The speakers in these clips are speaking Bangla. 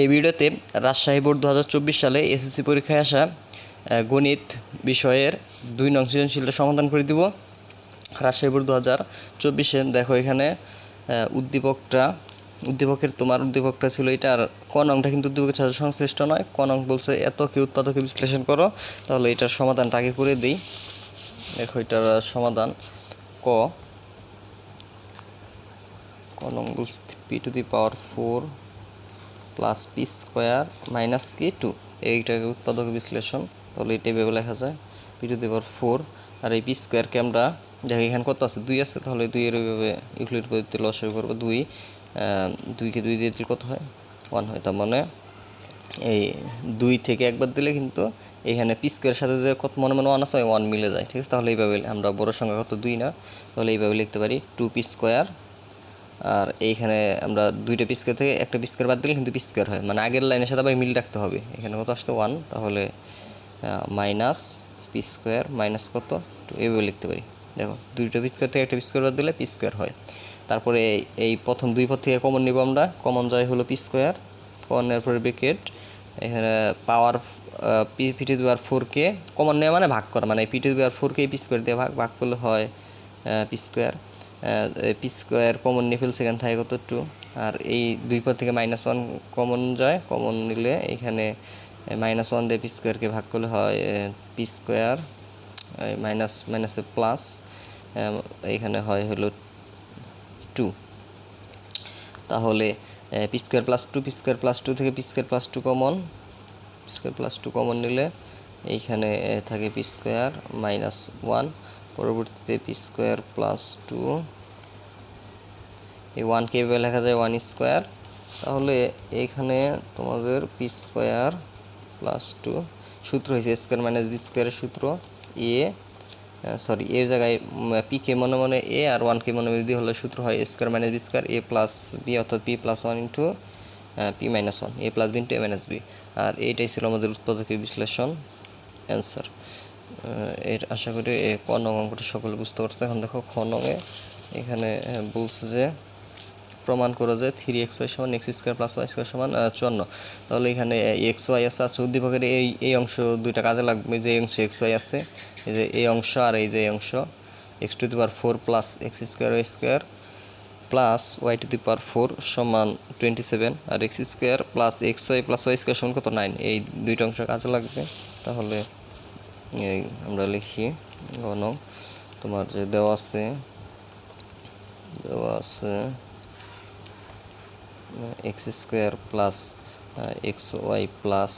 এই ভিডিওতে রাজশাহী বোর্ড দু হাজার চব্বিশ সালে এসএসসি পরীক্ষায় আসা গণিত বিষয়ের দুই নং সৃজনশীলটা সমাধান করে দিব। রাজশাহী বোর্ড দু হাজার চব্বিশে দেখো এখানে উদ্দীপকটা, উদ্দীপকের তোমার উদ্দীপকটা ছিল এটা, আর ক নংটা কিন্তু উদ্দীপকের সাথে সংশ্লিষ্ট নয়। ক নং বলছে, এত কি উৎপাদকে বিশ্লেষণ করো? তাহলে এটার সমাধানটা আগে করে দিই। দেখো এটার সমাধান, ক ক নং বলছে P to the power four plus P square minus K two এইটাকে উৎপাদক বিশ্লেষণ, তাহলে এটা এভাবে লেখা যায়। P to the power four আর এই পি স্কোয়ারকে আমরা, দেখো এখানে কত আছে? দুই আছে, তাহলে দুইয়ের ওইভাবে ইউক্লিড পদ্ধতি লসাগু করব দুই। দুইকে দুই দিয়ে দিলে কত হয়? ওয়ান হয়। তার মানে এই দুই থেকে একবার দিলে কিন্তু এখানে পি স্কোয়ারের সাথে যে কত মনে মনে ওয়ান আছে ওয়ান মিলে যায়। ঠিক আছে? তাহলে এইভাবে আমরা বড় সংখ্যা কত? দুই না। তাহলে এইভাবে লিখতে পারি টু পি স্কোয়ার আর এইখানে আমরা দুইটা পিস্কার থেকে একটা পিস্কার বাদ দিলে কিন্তু পিস্কার হয়। মানে আগের লাইনের সাথে আবার মিল রাখতে হবে। এখানে কত আসছে? ওয়ান। তাহলে মাইনাস পি স্কোয়ার, মাইনাস কত? এইভাবে লিখতে পারি। দেখো, দুইটা পিস্কার থেকে একটা পিস্কোয়ার বাদ দিলে পি স্কোয়ার হয়। তারপরে এই প্রথম দুই পথ থেকে কমন নিব আমরা। কমন জয় হলো পি স্কোয়ার। কমনের পরে ব্রেকেট এখানে পাওয়ার পি পিটি দুয়ার ফোরকে কমন নেওয়া মানে ভাগ করা। মানে পিটি দুয়ার ফোরকে পি স্কোয়ার দিয়ে ভাগ ভাগ করলে হয় P square. P square common নিয়ে ফেলছে এখানে থাকে কত টু আর এই দুই পদ থেকে মাইনাস ওয়ান কমন যায় কমন নিলে এখানে মাইনাস ওয়ান দিয়ে পি স্কোয়ারকে ভাগ করলে হয় পি স্কোয়ার মাইনাস মাইনাসে প্লাস এখানে হয় হলো টু তাহলে p square plus two p square plus two থেকে p square plus two common square plus two common নিলে এইখানে থাকে পি স্কোয়ার মাইনাস ওয়ান পরবর্তীতে পি স্কোয়ার প্লাস টু এই ওয়ানকে এভাবে লেখা যায় ওয়ান স্কোয়ার তাহলে এইখানে তোমাদের পি স্কোয়ার প্লাস টু সূত্র হয়েছে স্কোয়ার মাইনাস বি স্কোয়ারের সূত্র এ সরি এর জায়গায় পি কে মনে মনে এ আর ওয়ান কে মনে মনে দিয়ে হলে সূত্র হয় square minus b square a plus b অর্থাৎ p plus one into p minus one a plus b into a minus b আর এইটাই ছিল আমাদের উৎপাদকের বিশ্লেষণ অ্যান্সার এর আশা করি ক নং অঙ্কটা সকলে বুঝতে পারছে। এখন দেখো খ নঙে এখানে বলছে যে, প্রমাণ করো যে থ্রি এক্স ওয়াই সমান x square plus y square সমান চুয়ান্ন। তাহলে এখানে এক্স ওয়াই আছে আছে উদ্দীপকের এই এই অংশ দুইটা কাজে লাগবে, যে এই অংশ এক্স ওয়াই আছে, এই যে এই অংশ আর এই যে অংশ। X to the power four plus x square y square plus y to the power four সমান টোয়েন্টি সেভেন আর x square plus x y plus y square সমান কত? নাইন এই দুইটা অংশ কাজে লাগবে। তাহলে আমরা লিখি গণ তোমার যে দেওয়া আছে দেওয়া আছে, x square plus x y plus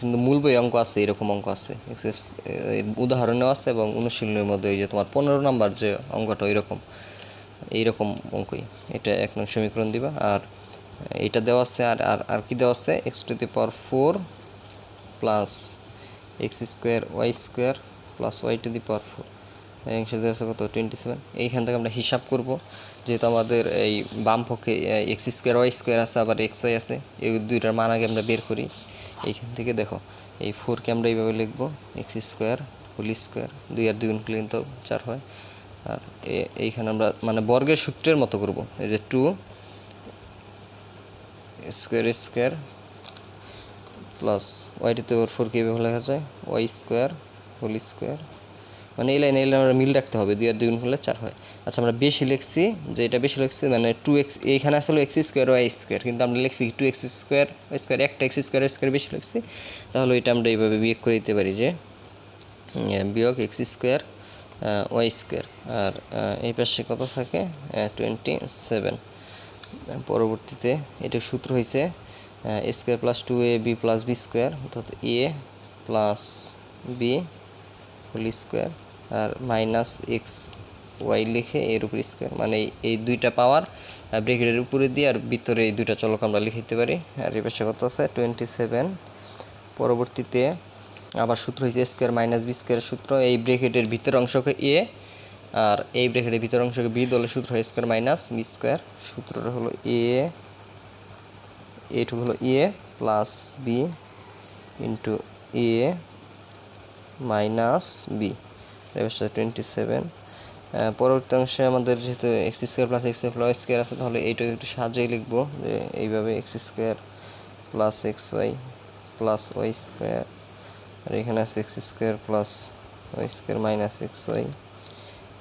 কিন্তু মূল বই অঙ্ক আছে, এরকম অঙ্ক আছে, এক্স উদাহরণেও আছে এবং অনুশীলনের মধ্যে ওই যে তোমার পনেরো নাম্বার যে অঙ্কটা ওই রকম এইরকম অঙ্কই, এটা এক নং সমীকরণ দিবা, আর এটা দেওয়া আছে, আর আর আর কি দেওয়া আছে, x to the power four plus x square y square plus y to the power four অংশ দেওয়া আছে কত? টোয়েন্টি সেভেন এইখান থেকে আমরা হিসাব করব, যেহেতু আমাদের এই বাম পক্ষে এক্স স্কোয়ার ওয়াই স্কোয়ার আছে, আবার এক্স ওয়াই আছে, এই দুইটার মান আগে আমরা বের করি। এইখান থেকে দেখো, এই ফোরকে আমরা এইভাবে লিখব এক্স স্কোয়ার হোল স্কোয়ার দুই আর দুই গুণ কিন্তু চার হয়। আর এইখানে আমরা মানে বর্গের সূত্রের মতো করব। এই যে two square square plus y to power four কীভাবে লেখা যায়, ওয়াই স্কোয়ার, হোল স্কোয়ার। মানে এই লাইনে এই লাইনে আমরা মিল রাখতে হবে, দুই আর দুই গুণ করলে চার হয়। আচ্ছা আমরা বেশি লিখছি, যে এটা বেশি লিখছি মানে টু এক্স এইখানে আসলে এক্স স্কোয়ার ওয়াই স্কোয়ার। কিন্তু আমরা লিখছি two x square y square, একটা এক্স স্কোয়ার স্কোয়ার বেশি লিখছি। তাহলে এটা আমরা এইভাবে বিয়োগ করে দিতে পারি যে বিয়োগ এক্স স্কোয়ার ওয়াই স্কোয়ার। আর এই পাশে কত থাকে? টোয়েন্টি সেভেন পরবর্তীতে এটার সূত্র হয়েছে square plus two a b plus b square অর্থাৎ a plus b whole square R minus x Y লিখে এর উপর স্কোয়ার মানে এই- দুইটা পাওয়ার ব্রেকেটের উপরে দিয়ে আর ভিতরে এই দুইটা চলক আমরা লিখে দিতে পারি। আর এই পাশে কত আছে? টোয়েন্টি সেভেন পরবর্তীতে আবার সূত্র হয়েছে স্কোয়ার মাইনাস বি স্কোয়ারের সূত্র, এই ব্রেকেটের ভিতর অংশকে এ আর এই ব্রেকেটের ভিতর অংশকে বি দলের সূত্র হয় স্কোয়ার মাইনাস বি স্কোয়ার সূত্রটা হলো এ এটুকু হলো a plus b into a minus b. এবার টোয়েন্টি সেভেন পরবর্তী অংশে আমাদের যেহেতু x square plus x plus square আছে, তাহলে এইটাকে একটু সাহায্যেই লিখব যে এইভাবে x square plus x y plus y square আর এখানে আছে x square plus y square minus x y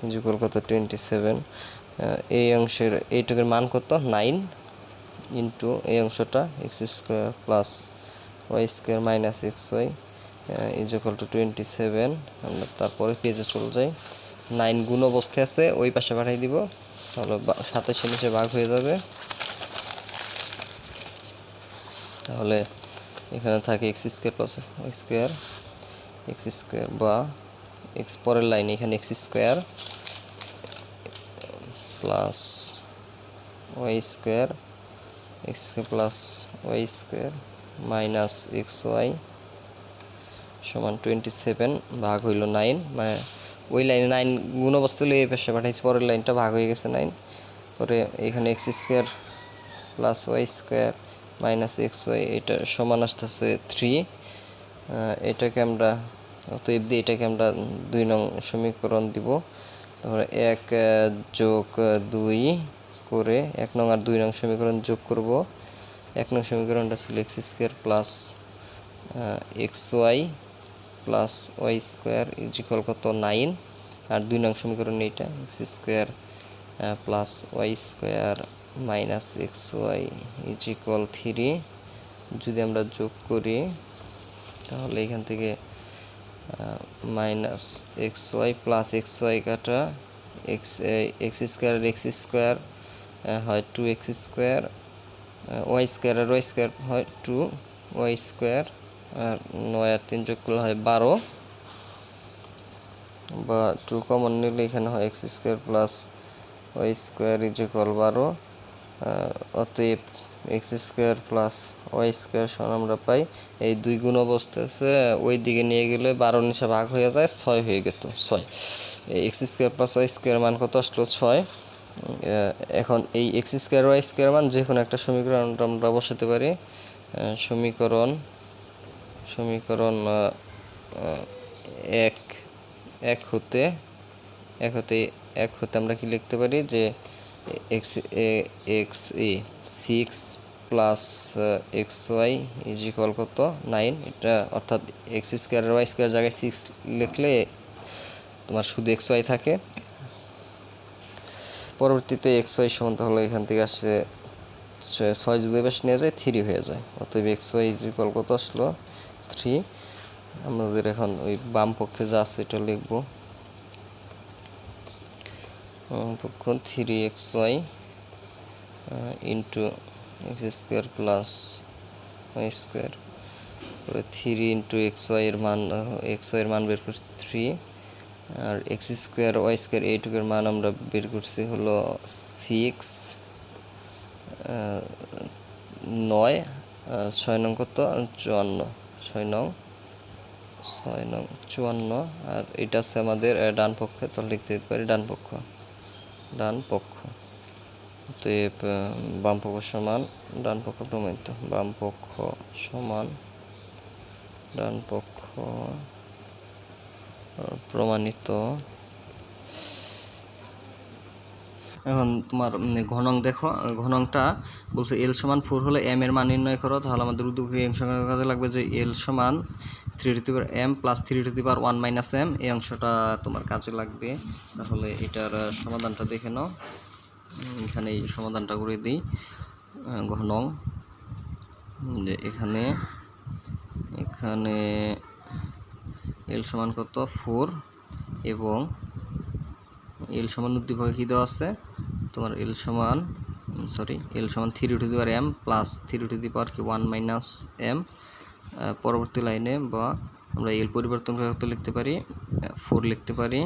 is equal কত? টোয়েন্টি সেভেন এই অংশের, এইটুকুর মান কত? নাইন ইন্টু এই অংশটা x square plus y square minus x y is equal to twenty seven আমরা তারপরে পেজে চলে যাই। নাইন গুণ অবস্থায় আছে, ওই পাশে পাঠিয়ে দিব। তাহলে সাতাশের নিচে ভাগ হয়ে যাবে। তাহলে এখানে থাকে x square plus square x square বা এক্স পরের লাইনে এখানে x square plus y square x plus y square minus x y সমান টোয়েন্টি সেভেন ভাগ হইল নাইন। মানে ওই লাইনে নাইন গুণ অবস্থা হলে এই পাশে পাঠাইছি পরের লাইনটা ভাগ হয়ে গেছে নাইন। পরে এখানে x square plus y square minus x y, এটা সমান আসতেছে থ্রি। এটাকে আমরা, অতএব দিয়ে এটাকে আমরা দুই নং সমীকরণ দিব। তারপরে এক যোগ দুই করে এক নং আর দুই নং সমীকরণ যোগ করব। এক নং সমীকরণটা ছিল x square plus x y plus y square is equal কত? নাইন আর দুই নং সমীকরণ এইটা x square plus y square minus x y is equal three যদি আমরা যোগ করি, তাহলে এখান থেকে minus x y plus x y কাটা x x square x square হয় two x square y square আর ওয়াই স্কোয়ার হয় টু ওয়াই স্কোয়ার আর নয় আর তিন যোগ হয় বারো। বা টু কমন নিলে এখানে হয় x square plus y square is equal বারো। অতএব x square plus y square সমান আমরা পাই। এই দুই গুণ অবস্থা আছে, ওই দিকে নিয়ে গেলে বারো নিচে ভাগ হয়ে যায়, ছয় হয়ে গেত, ছয়। X square plus y square মান কত আসলো? ছয়। এখন এই এক্স স্কোয়ার ওয়াই স্কোয়ার মান যে কোনো একটা সমীকরণ আমরা বসাতে পারি। সমীকরণ সমীকরণ এক এক হতে এক হতে এক হতে আমরা কি লিখতে পারি? যে x x a six plus x y is equal কত? নাইন এটা অর্থাৎ এক্স স্কোয়ার ওয়াই স্কোয়ার জায়গায় সিক্স লিখলে তোমার শুধু এক্স ওয়াই থাকে। পরবর্তীতে এক্স ওয়াই সমান তাহলে এখান থেকে আসছে ছয়- যদি বেশ নিয়ে যায় থ্রি হয়ে যায়। অতএব এক্স ওয়াই ইজ ইকুয়াল কত আসলো? থ্রি আমাদের এখন ওই বাম পক্ষে যা আছে এটা লিখব। পক্ষ three x y into x square plus y square three into x y এর মান এক্স ওয়াই এর মান বের করছি থ্রি আর এক্স স্কোয়ার ওয়াই স্কোয়ার এইটুকের মান আমরা বের করছি হলো সিক্স নয় ছয় নং কত? চুয়ান্ন ছয় নং ছয় নং চুয়ান্ন। আর এটা আছে আমাদের ডান পক্ষে তো লিখতে পারি ডান পক্ষ। ডান পক্ষ। আহ, বাম পক্ষ সমান ডান পক্ষ প্রমাণিত। বাম পক্ষ সমান ডান পক্ষ প্রমাণিত। এখন তোমার ঘনং দেখো, ঘনংটা বলছে এল সমান ফোর হলে এম এর মান নির্ণয় করো, তাহলে আমাদের উদ্যোগী অংশ কাজে লাগবে যে এল সমান three to the M plus three to the one minus M এই অংশটা তোমার কাজে লাগবে। তাহলে এটার সমাধানটা দেখে নাও। এখানে এই সমাধানটা করে দিই ঘনং। এখানে এখানে এল সমান কত? ফোর। এবং এল সমান উদ্দীপকে কী দেওয়া আছে? তোমার এল সমান সরি এল সমান three to the power M plus three to the power কি? ওয়ান মাইনাস এম পরবর্তী লাইনে বা আমরা এল পরিবর্তন করে কত লিখতে পারি? ফোর লিখতে পারি।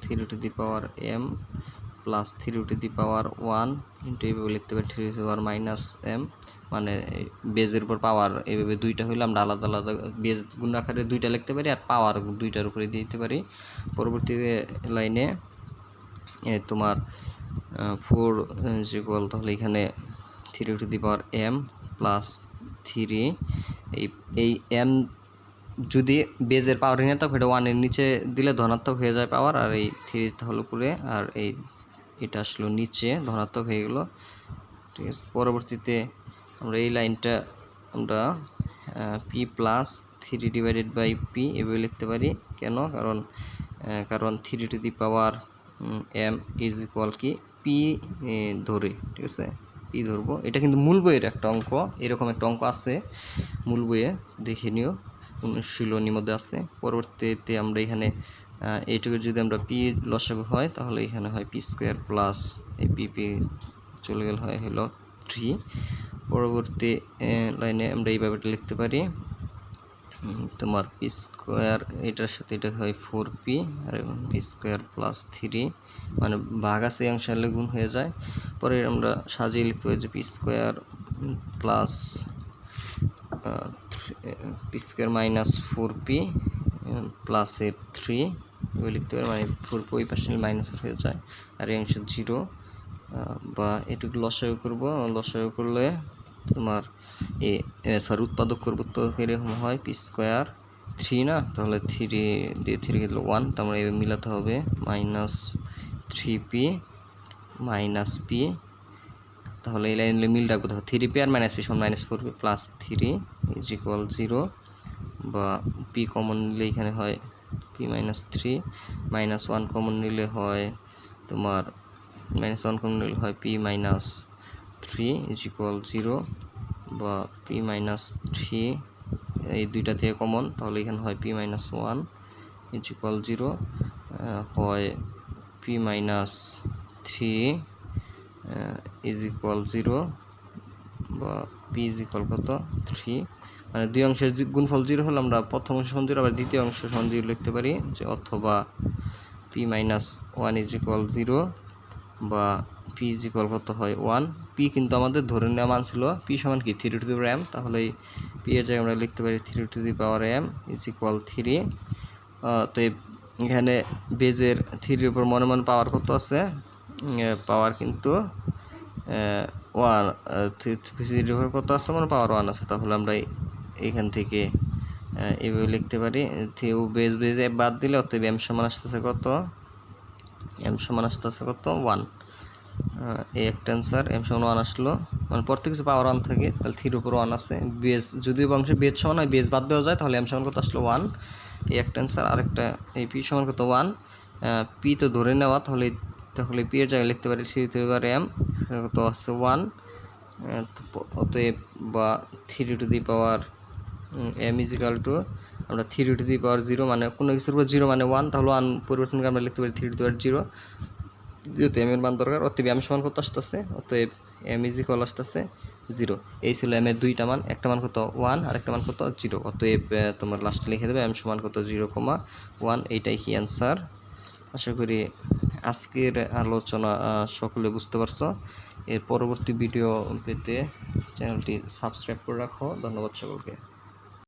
Three to the power M plus three to the power one into এইভাবে লিখতে পারি three to power minus M মানে বেজের উপর পাওয়ার এইভাবে দুইটা হইলে আমরা আলাদা আলাদা বেজ গুণ আকারে দুইটা লিখতে পারি আর পাওয়ার দুইটার উপরে দিতে পারি। পরবর্তীতে লাইনে তোমার ফোর ইকুয়াল তাহলে এখানে three to the power M plus three এই এই এম যদি বেজের পাওয়ার ঋণাত্মক এটা ওয়ানের নিচে দিলে ধনাত্মক হয়ে যায় পাওয়ার আর এই থ্রি তাহলে উপরে আর এই এটা আসলো নিচে, ধনাত্মক হয়ে গেল। ঠিক আছে, পরবর্তীতে আমরা এই লাইনটা আমরা p plus three divided by p এভাবে লিখতে পারি। কেন? কারণ কারণ three to the power M is equal কি? পি ধরে, ঠিক আছে? পি ধরবো। এটা কিন্তু মূল বইয়ের একটা অঙ্ক, এরকম একটা অঙ্ক আছে। মূল বইয়ে দেখে নিও, অনুশীলনীর মধ্যে আছে। পরবর্তীতে আমরা এখানে এইটুকু যদি আমরা পি লসাগু হয়, তাহলে এখানে হয় পি স্কোয়ার প্লাস এই পি পি চলে গেল হয় হলো থ্রি। পরবর্তী লাইনে আমরা এইভাবে লিখতে পারি। তোমার পি স্কোয়ার, এটার সাথে এটা হয় ফোর পি, আর পি স্কোয়ার প্লাস থ্রি। মানে ভাগ আছে অংশে হলে গুণ হয়ে যায়। পরে আমরা সাজিয়ে লিখতে পারি যে p square plus p square minus four p প্লাসের থ্রি। এভাবে লিখতে পারি মানে ফোর ওই পাশে মাইনাস হয়ে যায়। আর এই অংশ জিরো বা এটুকু লসাগু করব। লসাগু করলে তোমার এ সরি উৎপাদক করব। উৎপাদক এরকম হয় পি স্কোয়ার থ্রি না? তাহলে থ্রি দিয়ে থ্রি গেলে ওয়ান তারপরে এভাবে মিলাতে হবে। Minus three p minus p তাহলে এই লাইনে মিল রাখব। দেখো থ্রি পি আর মাইনাস পি সমান minus four p plus three is equal zero বা পি কমন নিলে এখানে হয় p minus three minus one common নিলে হয় তোমার মাইনাস ওয়ান কমন নিলে হয় p minus three is equal zero বা পি মাইনাস থ্রি এই দুইটা থেকে কমন তাহলে এখানে হয় p minus one is equal zero হয় p minus three is equal zero বা পি ইজ ইকুয়াল কত? থ্রি মানে দুই অংশের গুণফল জিরো হলে আমরা প্রথম অংশ সমান জিরো, আবার দ্বিতীয় অংশ সমান জিরো লিখতে পারি যে অথবা p minus one is equal zero বা পি ইজ ইকুয়াল কত হয় ওয়ান পি কিন্তু আমাদের ধরে নেওয়া মান ছিল পি সমান কি? Three to the power M তাহলে পি এর জায়গায় আমরা লিখতে পারি three to the power M is equal three তো এখানে বেজের থ্রির উপর মনে মনে পাওয়ার কত আছে? পাওয়ার কিন্তু ওয়ান থ্রির উপর কত আছে? মানে পাওয়ার ওয়ান আছে। তাহলে আমরা এইখান থেকে আহ, এইভাবে লিখতে পারি। থিউ বেজ বেজ বাদ দিলে অতএব এম সমান আসতেছে কত? এম সমান আসতেছে কত? ওয়ান এই একটা অ্যান্সার এম সমান ওয়ান আসলো। মানে প্রত্যেক কিছু পাওয়ার ওয়ান থাকে তাহলে থ্রির উপর ওয়ান আছে। বেস যদি বংশে বেজ সমান হয় বেজ বাদ দেওয়া যায় তাহলে এম সমান কত আসলো? ওয়ান এই একটা অ্যান্সার আরেকটা এই পি সমান কত? ওয়ান পি তো ধরে নেওয়া তাহলে তাহলে পি এর জায়গায় লিখতে পারি থ্রি থ্রি বার এম কত? আছে ওয়ান অতএব বা three to the power M is equal to আমরা three to the power zero মানে কোনো কিছুর উপর জিরো মানে ওয়ান তাহলে ওয়ান পরিবর্তন করে আমরা লিখতে পারি থ্রি টু পাওয়ার জিরো যেহেতু এম এর মান দরকার, অতএব এম সমান কত আসতেছে? অতএব এম ইজ ইকুয়াল আসতেছে জিরো এই ছিল এম এর দুইটা মান, একটা মান কত ওয়ান আর একটা মান কত জিরো অতএব তোমার লাস্টে লিখে দেবে এম সমান কত জিরো কমা ওয়ান এইটাই কি অ্যান্সার আশা করি আজকের আলোচনা সকলে বুঝতে পারছ। এর পরবর্তী ভিডিও পেতে চ্যানেলটি সাবস্ক্রাইব করে রাখো। ধন্যবাদ সকলকে।